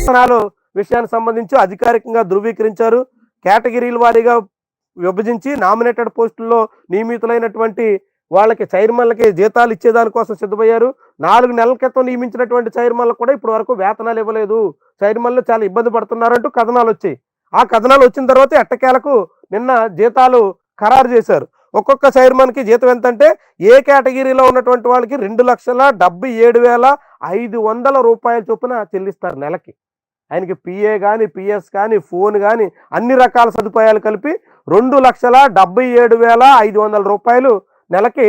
వేతనాలు విషయానికి సంబంధించి అధికారికంగా ధృవీకరించారు. కేటగిరీల వారీగా విభజించి నామినేటెడ్ పోస్టుల్లో నియమితులైనటువంటి వాళ్ళకి చైర్మన్లకి జీతాలు ఇచ్చేదానికోసం సిద్ధమయ్యారు. నాలుగు నెలల క్రితం నియమించినటువంటి చైర్మన్లకు కూడా ఇప్పటి వరకు వేతనాలు ఇవ్వలేదు. చైర్మన్లు చాలా ఇబ్బంది పడుతున్నారంటూ కథనాలు వచ్చాయి. ఆ కథనాలు వచ్చిన తర్వాత ఎట్టకేలకు నిన్న జీతాలు ఖరారు చేశారు. ఒక్కొక్క చైర్మన్కి జీతం ఎంత అంటే ఏ కేటగిరీలో ఉన్నటువంటి వాళ్ళకి రెండు లక్షల డెబ్బై ఏడు వేల ఐదు వందల రూపాయల చొప్పున చెల్లిస్తారు నెలకి. ఆయనకి పిఏ కానీ పిఎస్ కానీ ఫోన్ కానీ అన్ని రకాల సదుపాయాలు కలిపి రెండు లక్షల డెబ్బై ఏడు వేల ఐదు వందల రూపాయలు నెలకి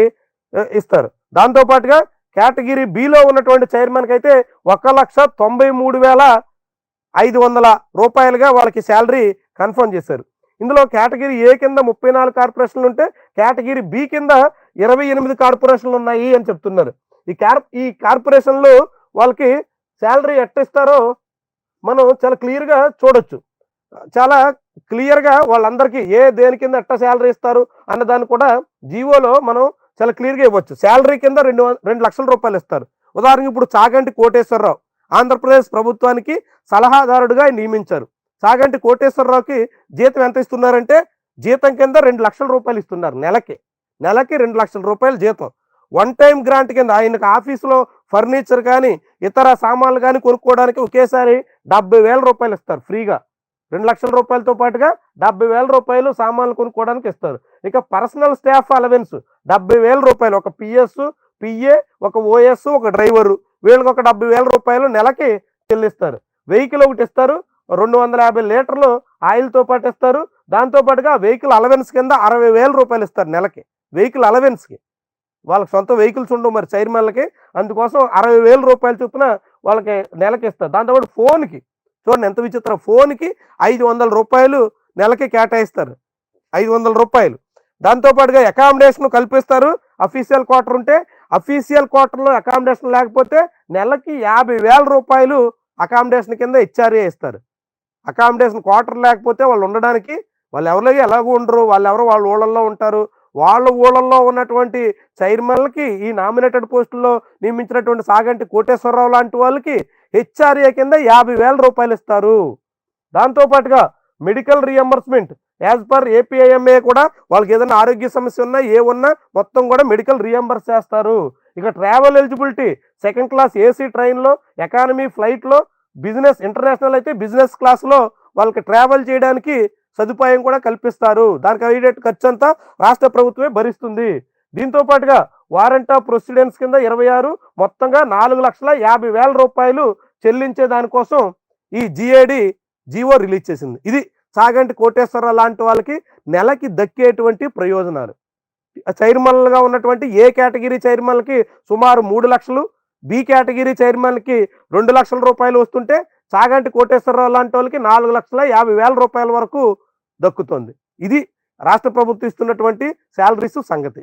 ఇస్తారు. దాంతోపాటుగా కేటగిరీ బిలో ఉన్నటువంటి చైర్మన్కి అయితే ఒక లక్ష తొంభై మూడు వేల ఐదు వందల రూపాయలుగా వాళ్ళకి శాలరీ కన్ఫర్మ్ చేశారు. ఇందులో కేటగిరీ ఏ కింద ముప్పై నాలుగు కార్పొరేషన్లు ఉంటే కేటగిరీ బి కింద ఇరవై ఎనిమిది కార్పొరేషన్లు ఉన్నాయి అని చెప్తున్నారు. ఈ కార్ ఈ కార్పొరేషన్లు వాళ్ళకి శాలరీ ఎట్టిస్తారో మనం చాలా క్లియర్గా చూడొచ్చు. చాలా క్లియర్గా వాళ్ళందరికీ ఏ దేని కింద ఎట్ట శాలరీ ఇస్తారు అన్న దాన్ని కూడా జీవోలో మనం చాలా క్లియర్గా ఇవ్వచ్చు. శాలరీ కింద రెండు రెండు లక్షల రూపాయలు ఇస్తారు. ఉదాహరణకి ఇప్పుడు చాగంటి కోటేశ్వరరావు ఆంధ్రప్రదేశ్ ప్రభుత్వానికి సలహాదారుడిగా నియమించారు. చాగంటి కోటేశ్వరరావుకి జీతం ఎంత ఇస్తున్నారంటే జీతం కింద రెండు లక్షల రూపాయలు ఇస్తున్నారు నెలకి. నెలకి రెండు లక్షల రూపాయలు జీతం. వన్ టైం గ్రాంట్ కింద ఆయనకు ఆఫీసులో ఫర్నిచర్ కానీ ఇతర సామాన్లు కానీ కొనుక్కోవడానికి ఒకేసారి డెబ్బై వేల రూపాయలు ఇస్తారు ఫ్రీగా. రెండు లక్షల రూపాయలతో పాటుగా డెబ్బై వేల రూపాయలు సామాన్లు కొనుక్కోవడానికి ఇస్తారు. ఇక పర్సనల్ స్టాఫ్ అలవెన్స్ డెబ్బై వేల రూపాయలు. ఒక పిఎస్ పిఏ ఒక ఓఎస్ ఒక డ్రైవరు. వీళ్ళకి ఒక డెబ్బై వేల రూపాయలు నెలకి చెల్లిస్తారు. వెహికల్ ఒకటి ఇస్తారు రెండు వందల యాభై లీటర్లు ఆయిల్తో పాటు ఇస్తారు. దాంతో పాటుగా వెహికల్ అలవెన్స్ కింద అరవై వేల రూపాయలు ఇస్తారు నెలకి. వెహికల్ అలవెన్స్కి. వాళ్ళకి సొంత వెహికల్స్ ఉండవు మరి చైర్మన్లకి. అందుకోసం అరవై వేల రూపాయలు చొప్పున వాళ్ళకి నెలకి ఇస్తారు. దాంతోపాటు ఫోన్కి. చూడండి ఎంత విచిత్రం. ఫోన్కి ఐదు వందల రూపాయలు నెలకి కేటాయిస్తారు. ఐదు వందల రూపాయలు. దాంతోపాటుగా అకామిడేషన్ కల్పిస్తారు. అఫీషియల్ క్వార్టర్ ఉంటే అఫీషియల్ క్వార్టర్లో అకామిడేషన్ లేకపోతే నెలకి యాభై వేల రూపాయలు అకామిడేషన్ కింద హెచ్ఆర్ఏ ఇస్తారు. అకామిడేషన్ క్వార్టర్ లేకపోతే వాళ్ళు ఉండడానికి వాళ్ళు ఎవరిలో ఎలాగో ఉండరు. వాళ్ళు ఎవరో వాళ్ళ ఊళ్ళల్లో ఉంటారు. వాళ్ళ ఊళ్ళల్లో ఉన్నటువంటి చైర్మన్లకి ఈ నామినేటెడ్ పోస్టుల్లో నియమించినటువంటి సాగంటి కోటేశ్వరరావు లాంటి వాళ్ళకి హెచ్ఆర్ఏ కింద యాభై వేల రూపాయలు ఇస్తారు. దాంతోపాటుగా medical reimbursement as per APIMA కూడా వాళ్ళకి ఏదైనా ఆరోగ్య సమస్య ఉన్నా ఏ ఉన్నా మొత్తం కూడా మెడికల్ రియంబర్స్ చేస్తారు. ఇక travel eligibility second class AC ట్రైన్లో ఎకానమీ ఫ్లైట్లో బిజినెస్ ఇంటర్నేషనల్ అయితే బిజినెస్ క్లాస్లో వాళ్ళకి ట్రావెల్ చేయడానికి సదుపాయం కూడా కల్పిస్తారు. దానికి అయ్యేట ఖర్చు అంతా రాష్ట్ర ప్రభుత్వమే భరిస్తుంది. దీంతో పాటుగా వారెంట్ ఆఫ్ ప్రొసీడెన్స్ కింద ఇరవై ఆరు మొత్తంగా నాలుగు లక్షల యాభై వేల రూపాయలు చెల్లించే దానికోసం ఈ జిఏడి జీవో రిలీజ్ చేసింది. ఇది సాగంటి కోటేశ్వరరావు లాంటి వాళ్ళకి నెలకి దక్కేటువంటి ప్రయోజనాలు. చైర్మన్లుగా ఉన్నటువంటి ఏ కేటగిరీ చైర్మన్లకి సుమారు మూడు లక్షలు బి కేటగిరీ చైర్మన్కి రెండు లక్షల రూపాయలు వస్తుంటే సాగంటి కోటేశ్వరరావు లాంటి వాళ్ళకి నాలుగు లక్షల యాభై వేల రూపాయల వరకు దక్కుతుంది. ఇది రాష్ట్ర ప్రభుత్వం ఇస్తున్నటువంటి శాలరీస్ సంగతి.